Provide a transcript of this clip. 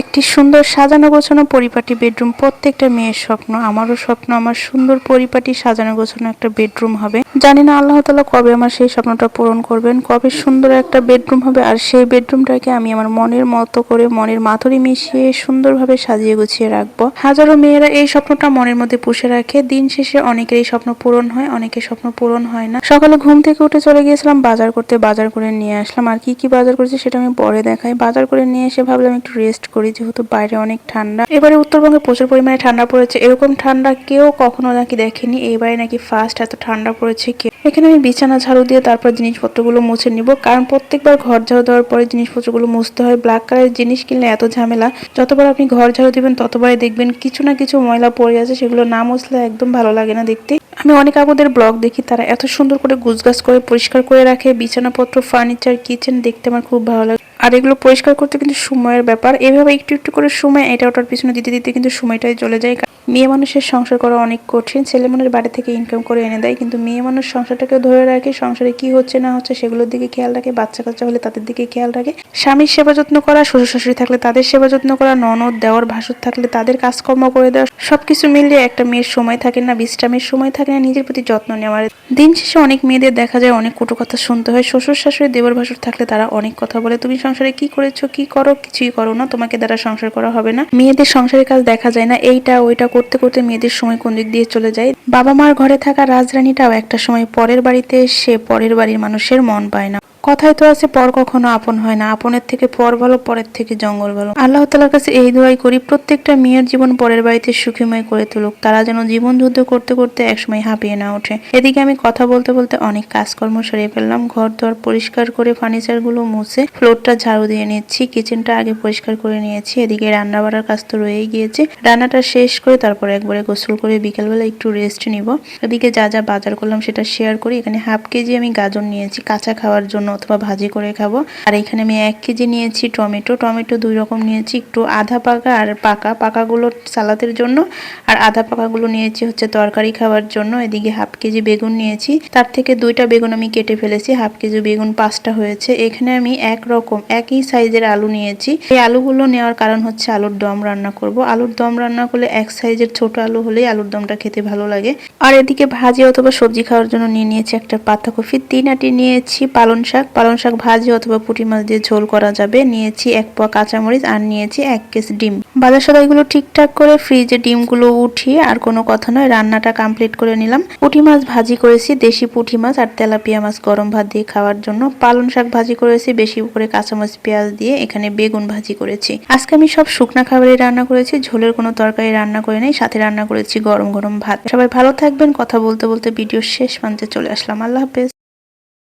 একটি সুন্দর সাজানো গোছানো পরিপাটি বেডরুম। প্রত্যেকটা মেয়ের স্বপ্ন, আমারও স্বপ্ন, আমার সুন্দর পরিপাটি সাজানো গোছানো একটা বেডরুম হবে। জানি না আল্লাহ তালা কবে আমার সেই স্বপ্নটা পূরণ করবেন, কবে সুন্দর একটা বেডরুম হবে, আর সেই বেডরুমটাকে আমি আমার মনের মতো করে, মনের মাধুরী মিশিয়ে সুন্দরভাবে সাজিয়ে গুছিয়ে রাখব। হাজারো মেয়েরা এই স্বপ্নটা মনের মধ্যে পুষে রাখে। দিন শেষে অনেকের এই স্বপ্ন পূরণ হয়, অনেকের স্বপ্ন পূরণ হয় না। সকালে ঘুম থেকে উঠে চলে গিয়েছিলাম, বাজার করতে বাজার করে নিয়ে আসলাম। আর কি কি বাজার করেছি সেটা আমি পরে দেখাই। বাজার করে নিয়ে এসে ভাবলাম একটু রেস্ট করি। যেহেতু বাইরে অনেক ঠান্ডা। এবারে উত্তরবঙ্গে প্রচুর পরিমাণে ঠান্ডা পড়েছে। এরকম ঠান্ডা কেউ কখনো নাকি দেখেনি। এইবারে নাকি ফার্স্ট এত ঠান্ডা পড়েছে কেউ। এখানে আমি বিছানা ঝাড়ু দিয়ে তারপর জিনিসপত্রগুলো মুছে নিব। কারণ প্রত্যেকবার ঘর ঝাড়ু দেওয়ার পরে জিনিসপত্রগুলো মুছতে হয়। ব্ল্যাক কালারের জিনিস কিনলে এত ঝামেলা। যতবার আপনি ঘর ঝাড়ু দিবেন, ততবারই দেখবেন কিছু না কিছু ময়লা পড়ে আছে। সেগুলো না মুছলে একদম ভালো লাগে না দেখতে। আমি অনেক আপুদের ব্লগ দেখি। তারা এত সুন্দর করে গুছগাছ করে, পরিষ্কার করে রাখে। বিছানাপত্র ফার্নিচার কিচেন দেখতে আমার খুব ভালো লাগে। আর এগুলো পরিষ্কার করতে কিন্তু সময়ের ব্যাপার। এভাবে একটু একটু করে সময় এটা ওটার পিছনে দিতে দিতে কিন্তু সময়টাই চলে যায়। মেয়ে মানুষের সংসার করা অনেক কঠিন। ছেলে মানুষ বাড়ি থেকে ইনকাম করে এনে দেয়, কিন্তু মেয়ে মানুষ সংসারটাকে ধরে রাখে, সংসারে কি হচ্ছে না হচ্ছে সেগুলোর দিকে খেয়াল রাখে, বাচ্চা কাচ্চা হলে তাদের দিকে খেয়াল রাখে। স্বামীর সেবা যত্ন করা শ্বশুর শাশুড়ি থাকলে তাদের সেবা যত্ন করা, ননদ দেওয়ার ভাসুর থাকলে তাদের কাজকর্ম করে দেওয়া, সবকিছু মিলিয়ে একটা মেয়ের সময় থাকে না, বিশ্রামের সময় থাকে না, নিজের প্রতি যত্ন নেওয়ার। দিন শেষে অনেক মেয়েদের দেখা যায়, অনেক কটু কথা শুনতে হয়। শ্বশুর শাশুড়ি দেবর ভাসুর থাকলে তারা অনেক কথা বলে। তুমি সংসারে কি করেছ, কি করো, কিছুই করো না, তোমাকে দ্বারা সংসার করা হবে না। মেয়েদের সংসারের কাজ দেখা যায় না, এইটা ওইটা করতে করতে মেয়েদের সময় কোন দিক দিয়ে চলে যায়। বাবা মার ঘরে থাকা রাজরানীটাও একটা সময় পরের বাড়িতে এসে পরের বাড়ির মানুষের মন পায় না। কথায় তো আছে, পর কখনো আপন হয় না। আপনের থেকে পর ভালো, পরের থেকে জঙ্গল ভালো। আল্লাহ তালার কাছে এই দোয়াই করি, প্রত্যেকটা মেয়ের জীবন পরের বাড়িতে সুখীময় করে তুলুক। তারা যেন জীবন যুদ্ধ করতে করতে একসময় হাঁপিয়ে না ওঠে। এদিকে আমি কথা বলতে বলতে অনেক কাজকর্ম সেরে ফেললাম। ঘর দর পরিষ্কার করে ফার্নিচারগুলো মুছে, ফ্লোরটা ঝাড়ু দিয়ে নিচ্ছি। কিচেনটা আগে পরিষ্কার করে নিয়েছি। এদিকে রান্না বাড়ার কাজ তো রয়েই গিয়েছে। রান্নাটা শেষ করে তারপর একবারে গোসল করে বিকেলবেলা একটু রেস্ট নিব। এদিকে যা যা বাজার করলাম সেটা শেয়ার করি। এখানে হাফ কেজি আমি গাজর নিয়েছি কাঁচা খাওয়ার জন্য। অথবা ভাজি করে খাব। আর এখানে আমি এক কেজি নিয়েছি টমেটো। টমেটো দুই রকম নিয়েছি, একটু আধা পাকা আর পাকা। পাকাগুলো সালাদের জন্য। আর আধা পাকাগুলো নিয়েছি হচ্ছে তরকারি খাওয়ার জন্য। এদিকে হাফ কেজি বেগুন নিয়েছি। তার থেকে দুইটা বেগুন আমি কেটে ফেলেছি। হাফ কেজি বেগুন পাঁচটা হয়েছে। এখানে আমি এক রকম, একই সাইজের আলু নিয়েছি। এই আলুগুলো নেওয়ার কারণ হচ্ছে আলুর দম রান্না করব। আলুর দম রান্না করলে এক সাইজের ছোট আলু হলেই আলুর দমটা খেতে ভালো লাগে। আর এদিকে ভাজি অথবা সবজি খাওয়ার জন্য নিয়ে নিয়েছি একটা পাতাকপি। তিন আটি নিয়েছি পালন শাক পালন শাক, ভাজি অথবা পুঁটি মাছ দিয়ে ঝোল করা যাবে। নিয়েছি এক পোয়া কাঁচামরিচ আর নিয়েছি এক কেস ডিম। বাজার সদাইগুলো ঠিকঠাক করে ফ্রিজে ডিমগুলো উঠিয়ে আর কোনো কথা নয়, রান্নাটা কমপ্লিট করে নিলাম। পুঁটি মাছ ভাজি করেছি, দেশি পুঁটি মাছ আর তেলাপিয়া মাছ গরম ভাত দিয়ে খাওয়ার জন্য। পালং শাক ভাজি করেছি, বেশি করে কাঁচামাচ পেঁয়াজ দিয়ে এখানে বেগুন ভাজি করেছি। আজকে আমি সব শুকনা খাবারই রান্না করেছি, ঝোলের কোনো তরকারি রান্না করে নেই, সাথে রান্না করেছি গরম গরম ভাত। সবাই ভালো থাকবেন, কথা বলতে বলতে ভিডিও শেষ প্রান্তে চলে আসলাম। আল্লাহ হাফেজ।